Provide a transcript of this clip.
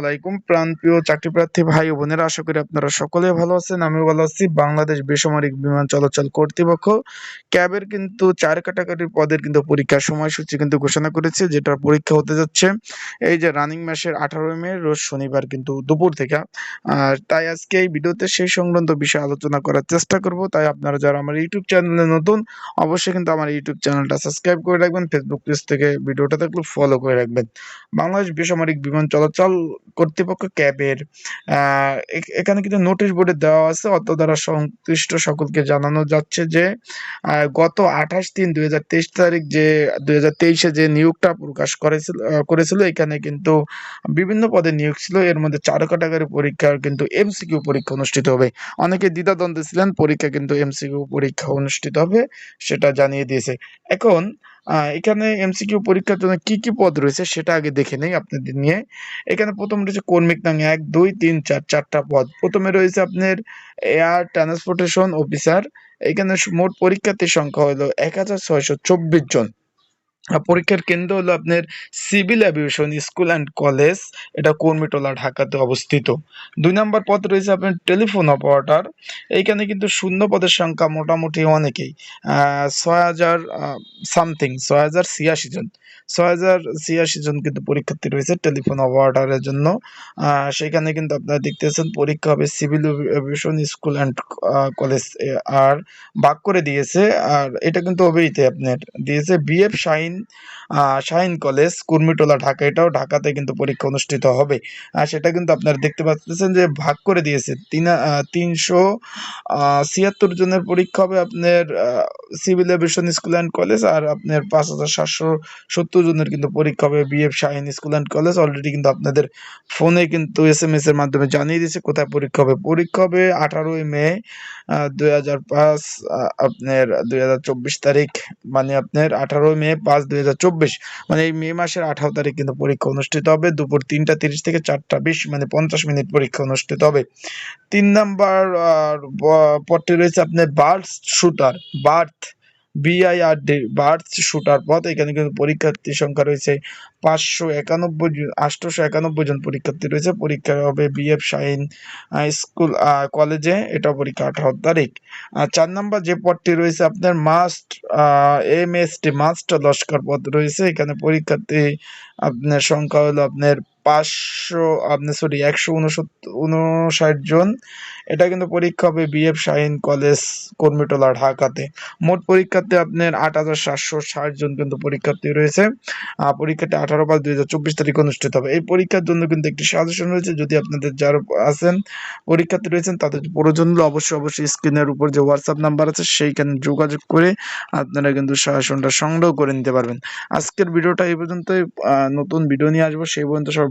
আলাইকুম, প্রাণপ্রিয় চাকরিপ্রার্থী ভাই বোনেরা, আশা করি আপনারা সকলে ভালো আছেন ভালো আছি। বাংলাদেশ বেসামরিক বিমান চলাচল কর্তৃপক্ষ ক্যাবের কিন্তু চার পদের কিন্তু পরীক্ষার সময়সূচি কিন্তু ঘোষণা করেছে, যেটার পরীক্ষা হতে যাচ্ছে এই যে রানিং মাসের আঠারো মে, রোজ শনিবার কিন্তু দুপুর থেকে। আর তাই আজকে এই ভিডিওতে সেই সংক্রান্ত বিষয়ে আলোচনা করার চেষ্টা করব। তাই আপনারা যারা আমার ইউটিউব চ্যানেলে নতুন, অবশ্যই কিন্তু আমার ইউটিউব চ্যানেলটা সাবস্ক্রাইব করে রাখবেন ফেসবুক পেজ থেকে ভিডিওটা দেখলে ফলো করে রাখবেন। বাংলাদেশ বেসামরিক বিমান চলাচল কর্তৃপক্ষ ক্যাবের এখানে কিন্তু নোটিশ বোর্ডে দেওয়া আছে অত দ্বারা সংশ্লিষ্ট সকলকে জানানো যাচ্ছে যে গত আঠাশ তিন দুই তারিখ যে, দুই যে নিয়োগটা প্রকাশ করেছিল করেছিল, এখানে কিন্তু বিভিন্ন পদে নিয়োগ ছিল, এর মধ্যে চার ক্যাটাগরি পরীক্ষার কিন্তু এমসিকিউ পরীক্ষা অনুষ্ঠিত হবে। অনেকে দ্বিধাদ্বন্দ্বে ছিলেন, পরীক্ষা কিন্তু এমসিকিউ পরীক্ষা অনুষ্ঠিত হবে, সেটা জানিয়ে দিয়েছে। এখন এখানে এমসিকিউ পরীক্ষার জন্য কি কি পদ রয়েছে সেটা আগে দেখে নেই আপনাদের নিয়ে। এখানে প্রথম রয়েছে কর্মিক নাং এক, দুই, তিন, চার, চারটা পদ। প্রথমে রয়েছে আপনার এয়ার ট্রান্সপোর্টেশন অফিসার। এখানে মোট পরীক্ষার্থীর সংখ্যা হলো এক হাজার ছয়শো চব্বিশ জন। পরীক্ষার কেন্দ্র হলো আপনার civil aviation school and college এটা কর্মীটোলা, ঢাকাতে অবস্থিত। দুই নম্বর পদ রয়েছে আপনার টেলিফোন অপারেটর এইখানে কিন্তু শূন্য পদের সংখ্যা মোটামুটি অনেকেই ছয় হাজার সামথিং ছয় হাজার ছিয়াশি জন, ছয় হাজার ছিয়াশি জন কিন্তু পরীক্ষার্থী রয়েছে টেলিফোন অপারেটরের জন্য। সেখানে কিন্তু আপনারা দেখতেছেন পরীক্ষা হবে civil aviation school and college আর ভাগ করে দিয়েছে, আর এটা কিন্তু হবেইতে আপনার, দিয়েছে BF Shaheen time Shaheen college, Kurmitola Dhaka, এটাও ঢাকাতে কিন্তু পরীক্ষা অনুষ্ঠিত হবে। সেটা কিন্তু আপনারা দেখতে পাচ্ছেন যে ভাগ করে দিয়েছে। তিন তিনশো ছিয়াত্তর জনের পরীক্ষা হবে আপনার civil aviation school and college আর আপনার পাঁচ হাজার সাতশো সত্তর জনের কিন্তু পরীক্ষা হবে BF Shaheen school and college. Already কিন্তু আপনাদের ফোনে কিন্তু এস এম এস এর মাধ্যমে জানিয়ে দিয়েছে কোথায় পরীক্ষা হবে। পরীক্ষা হবে আঠারোই মে দুই হাজার পাঁচ আপনার দুই হাজার চব্বিশ তারিখ। মানে আপনার আঠারোই মে পাঁচ দুই হাজার চব্বিশ মানে এই মে মাসের আঠারো তারিখ কিন্তু পরীক্ষা অনুষ্ঠিত হবে। দুপুর তিনটা তিরিশ থেকে চারটা বিশ মানে পঞ্চাশ মিনিট পরীক্ষা অনুষ্ঠিত হবে। তিন নাম্বার পদটি রয়েছে আপনার বার্থ শুটার, বার্থ। বিআইআর ডি বার্থ শুটার পথ। এখানে কিন্তু পরীক্ষার্থীর সংখ্যা রয়েছে পাঁচশো একানব্বই জন আটশোশো একানব্বই জন পরীক্ষার্থী রয়েছে। পরীক্ষা হবে বিএফ শাহিন স্কুল কলেজে। এটা পরীক্ষা আঠারো তারিখ। আর চার নাম্বার যে পদটি রয়েছে, আপনার mast M S T mast Laskar পদ রয়েছে। এখানে পরীক্ষার্থী আপনার সংখ্যা হলো আপনার পাঁচশো আপনার সরি একশো উনষাট জন। এটা কিন্তু পরীক্ষা হবে বিএফ শাহিন কলেজ কর্মীটোলা ঢাকাতে মোট পরীক্ষার্থী আপনার আট হাজার সাতশো ষাট জন কিন্তু পরীক্ষার্থী রয়েছে। পরীক্ষাটি আঠারো পাঁচ দুই হাজার চব্বিশ তারিখ অনুষ্ঠিত হবে। এই পরীক্ষার জন্য কিন্তু একটি সাজেশন রয়েছে। যদি আপনাদের যারা আছেন, পরীক্ষার্থী রয়েছেন, তাদের প্রয়োজন হলে অবশ্যই অবশ্যই স্ক্রিনের উপর যে হোয়াটসঅ্যাপ নাম্বার আছে, সেইখানে যোগাযোগ করে আপনারা কিন্তু সাজেশনটা সংগ্রহ করে নিতে পারবেন। আজকের ভিডিওটা এই পর্যন্তই। নতুন ভিডিও নিয়ে আসব। সেই পর্যন্ত সবাই